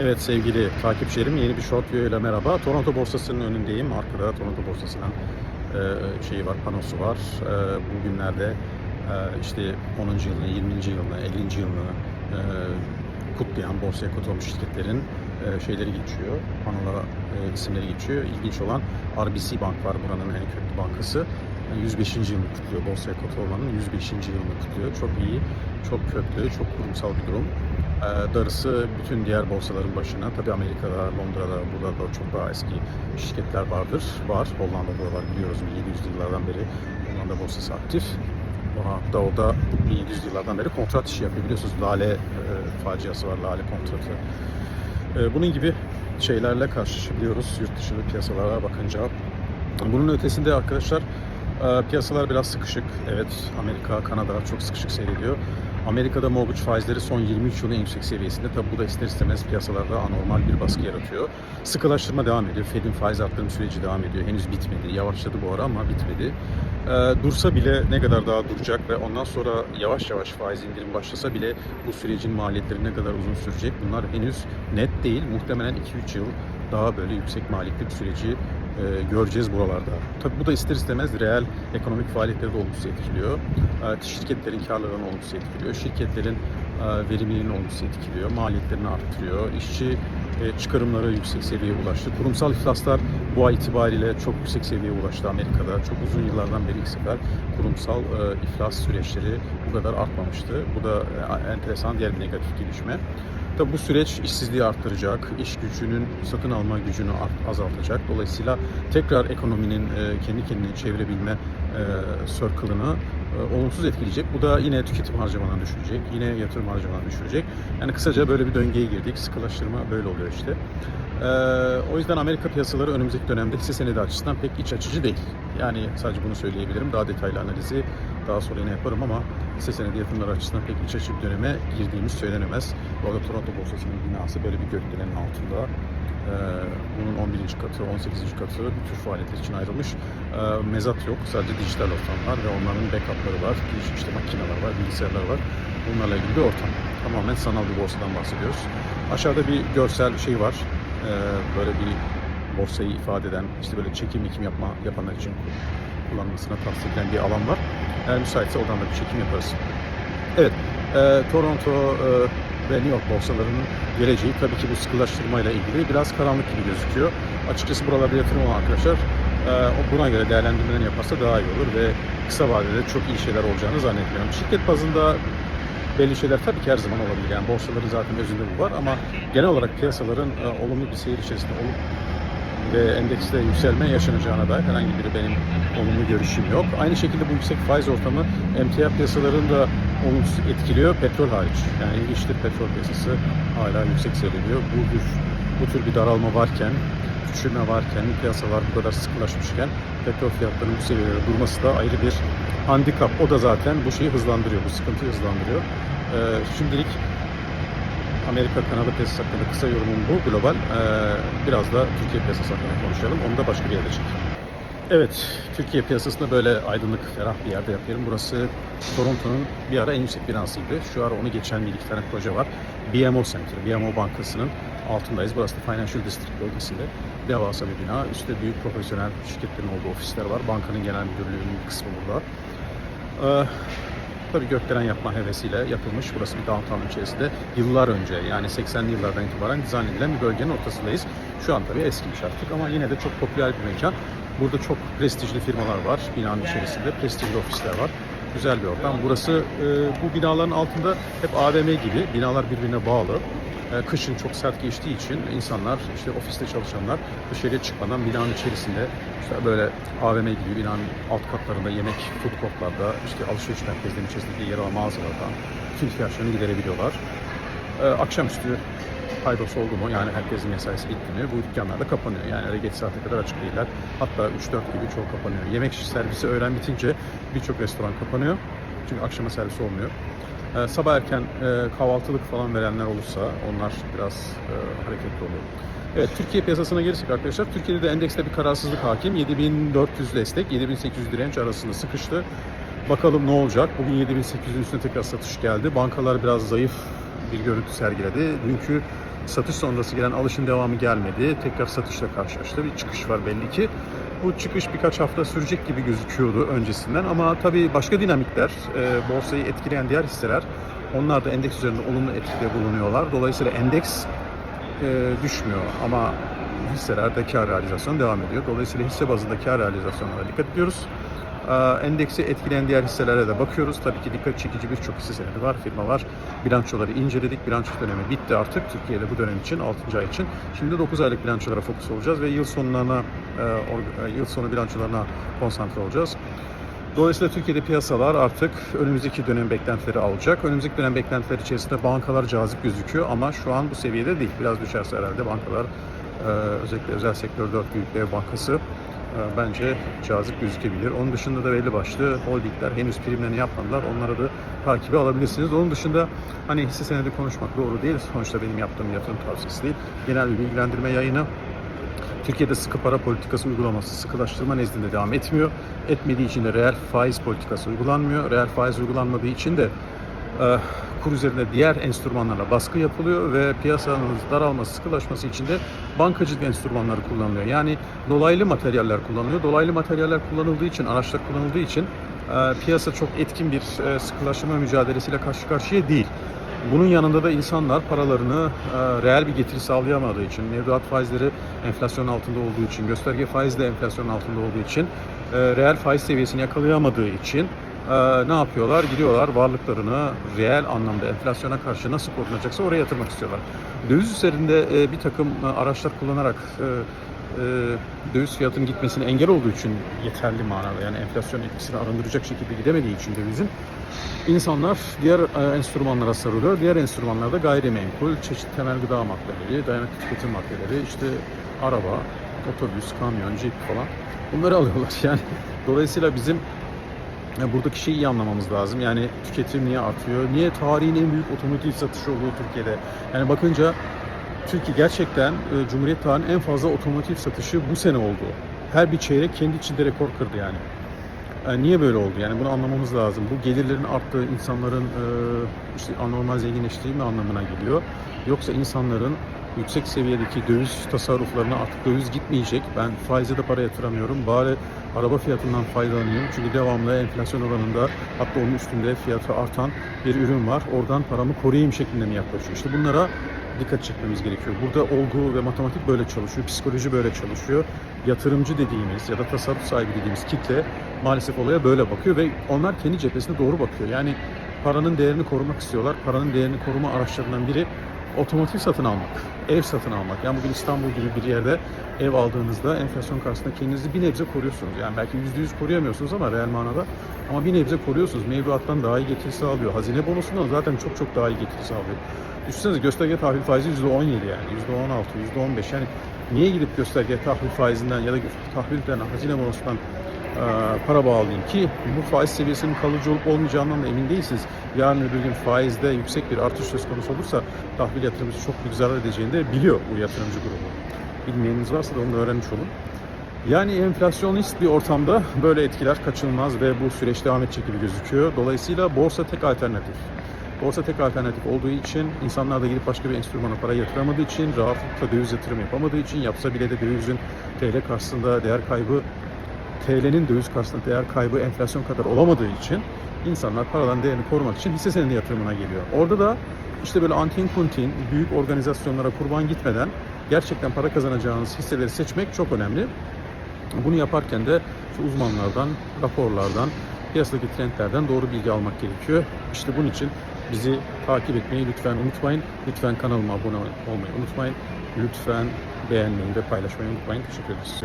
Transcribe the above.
Evet sevgili takipçilerim yeni bir short video ile merhaba. Toronto borsasının önündeyim. Arkada Toronto borsasının e, şeyi var, panosu var. E, bugünlerde e, işte 10. yılını, 20. yılını, 50. yılını e, kutlayan borsaya kutlamış şirketlerin e, şeyleri geçiyor. Panolara e, isimleri geçiyor. İlginç olan RBC Bank var buranın en köklü bankası. Yani 105. yılını kutluyor. Borsaya kotu olmanın 105. yılını kutluyor. Çok iyi, çok köklü, çok kurumsal bir durum. Ee, darısı bütün diğer borsaların başına. Tabii Amerika'da, Londra'da, burada da çok daha eski şirketler vardır. Var. Hollanda'da da var biliyoruz 1700 yıllardan beri Hollanda borsası aktif. Hatta orada 1700 yıllardan beri kontrat işi yapıyor. Biliyorsunuz Lale e, faciası var, Lale kontratı. E, bunun gibi şeylerle karşılaşabiliyoruz yurt dışı piyasalara bakınca. Bunun ötesinde arkadaşlar e, piyasalar biraz sıkışık. Evet Amerika, Kanada çok sıkışık seyrediyor. Amerika'da mortgage faizleri son 23 yılın en yüksek seviyesinde. Tabi bu da ister istemez piyasalarda anormal bir baskı yaratıyor. Sıkılaştırma devam ediyor. Fed'in faiz arttırım süreci devam ediyor. Henüz bitmedi. Yavaşladı bu ara ama bitmedi. E, dursa bile ne kadar daha duracak ve ondan sonra yavaş yavaş faiz indirim başlasa bile bu sürecin maliyetleri ne kadar uzun sürecek bunlar henüz net değil. Muhtemelen 2-3 yıl daha böyle yüksek maliyetli bir süreci e, göreceğiz buralarda. Tabii bu da ister istemez reel ekonomik faaliyetleri de olumsuz etkiliyor. E, şirketlerin karlarını olumsuz etkiliyor. Şirketlerin e, verimliliğini olumsuz etkiliyor. Maliyetlerini arttırıyor. İşçi e, çıkarımları yüksek seviyeye ulaştı. Kurumsal iflaslar bu ay itibariyle çok yüksek seviyeye ulaştı Amerika'da. Çok uzun yıllardan beri ilk sefer kurumsal e, iflas süreçleri bu kadar artmamıştı. Bu da e, enteresan diğer bir negatif gelişme. Tabi bu süreç işsizliği arttıracak, iş gücünün satın alma gücünü azaltacak. Dolayısıyla tekrar ekonominin e, kendi kendine çevirebilme e, circle'ını olumsuz etkileyecek. Bu da yine tüketim harcamalarını düşürecek, yine yatırım harcamalarını düşürecek. Yani kısaca böyle bir döngüye girdik. Sıkılaştırma böyle oluyor işte. E, o yüzden Amerika piyasaları önümüzdeki dönemde hisse senedi açısından pek iç açıcı değil. Yani sadece bunu söyleyebilirim. Daha detaylı analizi daha sonra yine yaparım ama hisse senedi yatırımları açısından pek iç açıcı bir döneme girdiğimiz söylenemez. Bu arada Toronto borsasının binası böyle bir gökdelenin altında. Ee, bunun 11. katı, 18. katı tür faaliyetler için ayrılmış. Ee, mezat yok, sadece dijital ortamlar ve onların backupları var, işte makineler var, bilgisayarlar var. Bunlarla ilgili bir ortam. Tamamen sanal bir borsadan bahsediyoruz. Aşağıda bir görsel şey var. Ee, böyle bir borsayı ifade eden, işte böyle çekim ikim yapma yapanlar için kullanmasına tavsiye edilen bir alan var. Eğer müsaitse oradan da bir çekim yaparız. Evet, e, Toronto e, ve New York borsalarının geleceği tabii ki bu sıkılaştırmayla ilgili biraz karanlık gibi gözüküyor. Açıkçası buralarda yatırım olan arkadaşlar e, buna göre değerlendirmelerini yaparsa daha iyi olur ve kısa vadede çok iyi şeyler olacağını zannetmiyorum. Şirket bazında belli şeyler tabii ki her zaman olabilir. Yani borsaların zaten özünde bu var ama genel olarak piyasaların e, olumlu bir seyir içerisinde olup ve endekste yükselme yaşanacağına dair herhangi bir benim olumlu görüşüm yok. Aynı şekilde bu yüksek faiz ortamı emtia piyasalarını da olumsuz etkiliyor, petrol hariç. Yani ilginçtir petrol piyasası hala yüksek seyrediyor. Bu tür, bu tür bir daralma varken, küçülme varken, piyasalar bu kadar sıkılaşmışken petrol fiyatlarının bu seviyelere durması da ayrı bir handikap. O da zaten bu şeyi hızlandırıyor, bu sıkıntıyı hızlandırıyor. Ee, şimdilik Amerika Kanada piyasası hakkında kısa yorumum bu global. Ee, biraz da Türkiye piyasası hakkında konuşalım. Onu da başka bir yerde çekelim. Evet, Türkiye piyasasında böyle aydınlık, ferah bir yerde yapıyorum. Burası Toronto'nun bir ara en yüksek binasıydı. Şu ara onu geçen bir iki tane proje var. BMO Center, BMO Bankası'nın altındayız. Burası da Financial District bölgesinde. Devasa bir bina. Üstte büyük profesyonel şirketlerin olduğu ofisler var. Bankanın genel müdürlüğünün bir kısmı burada. Ee, Tabii gökdelen yapma hevesiyle yapılmış. Burası bir downtown içerisinde yıllar önce yani 80'li yıllardan itibaren dizayn edilen bir bölgenin ortasındayız. Şu an tabii eskimiş artık ama yine de çok popüler bir mekan. Burada çok prestijli firmalar var binanın içerisinde. Prestijli ofisler var. Güzel bir ortam. Burası e, bu binaların altında hep AVM gibi binalar birbirine bağlı. E, kışın çok sert geçtiği için insanlar işte ofiste çalışanlar dışarıya çıkmadan binanın içerisinde işte böyle AVM gibi binanın alt katlarında yemek food courtlarda işte alışveriş merkezlerinin içerisindeki yer alan mağazalardan bütün ihtiyaçlarını giderebiliyorlar. E, akşamüstü paydos oldu mu yani herkesin mesaisi mi bu dükkanlar da kapanıyor. Yani öyle geç saate kadar açık değiller. Hatta 3-4 gibi çoğu kapanıyor. Yemek servisi öğlen bitince birçok restoran kapanıyor. Çünkü akşama servis olmuyor. Ee, sabah erken e, kahvaltılık falan verenler olursa onlar biraz e, hareketli oluyor. Evet Türkiye piyasasına gelirsek arkadaşlar Türkiye'de de endekste bir kararsızlık hakim. 7400 destek 7800 direnç arasında sıkıştı. Bakalım ne olacak? Bugün 7800'ün üstüne tekrar satış geldi. Bankalar biraz zayıf bir görüntü sergiledi. Dünkü satış sonrası gelen alışın devamı gelmedi. Tekrar satışla karşılaştı. Bir çıkış var belli ki. Bu çıkış birkaç hafta sürecek gibi gözüküyordu öncesinden ama tabii başka dinamikler, e, borsayı etkileyen diğer hisseler onlar da endeks üzerinde olumlu etkide bulunuyorlar. Dolayısıyla endeks e, düşmüyor ama hisselerde kar realizasyonu devam ediyor. Dolayısıyla hisse bazında kar realizasyonuna dikkat ediyoruz. Ee, Endeksi etkileyen diğer hisselere de bakıyoruz. Tabii ki dikkat çekici birçok hisse senedi var, firma var. Bilançoları inceledik. Bilanço dönemi bitti artık Türkiye'de bu dönem için, 6. ay için. Şimdi 9 aylık bilançolara fokus olacağız ve yıl sonlarına, e, e, yıl sonu bilançolarına konsantre olacağız. Dolayısıyla Türkiye'de piyasalar artık önümüzdeki dönem beklentileri alacak. Önümüzdeki dönem beklentileri içerisinde bankalar cazip gözüküyor ama şu an bu seviyede değil. Biraz düşerse herhalde bankalar e, özellikle özel sektör 4 büyük dev bankası bence cazip gözükebilir. Onun dışında da belli başlı holdingler henüz primlerini yapmadılar. Onları da takibe alabilirsiniz. Onun dışında hani hisse senedi konuşmak doğru değil. Sonuçta benim yaptığım yatırım tavsiyesi değil. Genel bir bilgilendirme yayını. Türkiye'de sıkı para politikası uygulaması sıkılaştırma nezdinde devam etmiyor. Etmediği için de reel faiz politikası uygulanmıyor. Reel faiz uygulanmadığı için de e, kur üzerinde diğer enstrümanlarla baskı yapılıyor ve piyasanın daralması, sıkılaşması için de bankacılık enstrümanları kullanılıyor. Yani dolaylı materyaller kullanılıyor. Dolaylı materyaller kullanıldığı için, araçlar kullanıldığı için e, piyasa çok etkin bir e, sıkılaştırma mücadelesiyle karşı karşıya değil. Bunun yanında da insanlar paralarını e, reel bir getiri sağlayamadığı için, mevduat faizleri enflasyon altında olduğu için, gösterge faiz de enflasyon altında olduğu için, e, reel faiz seviyesini yakalayamadığı için e, ne yapıyorlar? Gidiyorlar varlıklarını reel anlamda enflasyona karşı nasıl korunacaksa oraya yatırmak istiyorlar. Döviz üzerinde e, bir takım e, araçlar kullanarak e, e, döviz fiyatının gitmesine engel olduğu için yeterli manada yani enflasyon etkisini arındıracak şekilde gidemediği için dövizin insanlar diğer e, enstrümanlara sarılıyor. Diğer enstrümanlarda gayrimenkul, çeşitli temel gıda maddeleri, dayanıklı tüketim maddeleri, işte araba, otobüs, kamyon, jip falan bunları alıyorlar. Yani dolayısıyla bizim ya buradaki şeyi iyi anlamamız lazım. Yani tüketim niye artıyor? Niye tarihin en büyük otomotiv satışı olduğu Türkiye'de? Yani bakınca Türkiye gerçekten e, Cumhuriyet tarihinin en fazla otomotiv satışı bu sene oldu. Her bir çeyrek kendi içinde rekor kırdı yani. Yani niye böyle oldu? Yani bunu anlamamız lazım. Bu gelirlerin arttığı, insanların e, işte anormal zenginleştiği mi anlamına geliyor? Yoksa insanların yüksek seviyedeki döviz tasarruflarına artık döviz gitmeyecek. Ben faize de para yatıramıyorum. Bari araba fiyatından faydalanayım. Çünkü devamlı enflasyon oranında hatta onun üstünde fiyatı artan bir ürün var. Oradan paramı koruyayım şeklinde mi yaklaşıyor? İşte bunlara dikkat çekmemiz gerekiyor. Burada olgu ve matematik böyle çalışıyor, psikoloji böyle çalışıyor. Yatırımcı dediğimiz ya da tasarruf sahibi dediğimiz kitle maalesef olaya böyle bakıyor ve onlar kendi cephesine doğru bakıyor. Yani paranın değerini korumak istiyorlar. Paranın değerini koruma araçlarından biri otomotiv satın almak, ev satın almak. Yani bugün İstanbul gibi bir yerde ev aldığınızda enflasyon karşısında kendinizi bir nebze koruyorsunuz. Yani belki yüzde yüz koruyamıyorsunuz ama reel manada ama bir nebze koruyorsunuz. Mevduattan daha iyi getiri sağlıyor. Hazine bonusundan zaten çok çok daha iyi getiri sağlıyor. Düşünsenize gösterge tahvil faizi yüzde on yedi yani. Yüzde on altı, yüzde on beş. Yani niye gidip gösterge tahvil faizinden ya da tahvilden, hazine bonusundan e, para bağlayayım ki bu faiz seviyesinin kalıcı olup olmayacağından da emin değilsiniz. Yarın öbür gün faizde yüksek bir artış söz konusu olursa tahvil yatırımcısı çok büyük zarar edeceğini de biliyor bu yatırımcı grubu. Bilmeyeniniz varsa da onu da öğrenmiş olun. Yani enflasyonist bir ortamda böyle etkiler kaçınılmaz ve bu süreç devam edecek gibi gözüküyor. Dolayısıyla borsa tek alternatif. Borsa tek alternatif olduğu için insanlar da gidip başka bir enstrümana para yatıramadığı için, rahatlıkla döviz yatırım yapamadığı için, yapsa bile de dövizin TL karşısında değer kaybı TL'nin döviz karşısında değer kaybı enflasyon kadar olamadığı için insanlar paraların değerini korumak için hisse senedi yatırımına geliyor. Orada da işte böyle antin kuntin büyük organizasyonlara kurban gitmeden gerçekten para kazanacağınız hisseleri seçmek çok önemli. Bunu yaparken de uzmanlardan, raporlardan, piyasadaki trendlerden doğru bilgi almak gerekiyor. İşte bunun için bizi takip etmeyi lütfen unutmayın. Lütfen kanalıma abone olmayı unutmayın. Lütfen beğenmeyi ve paylaşmayı unutmayın. Teşekkür ederiz.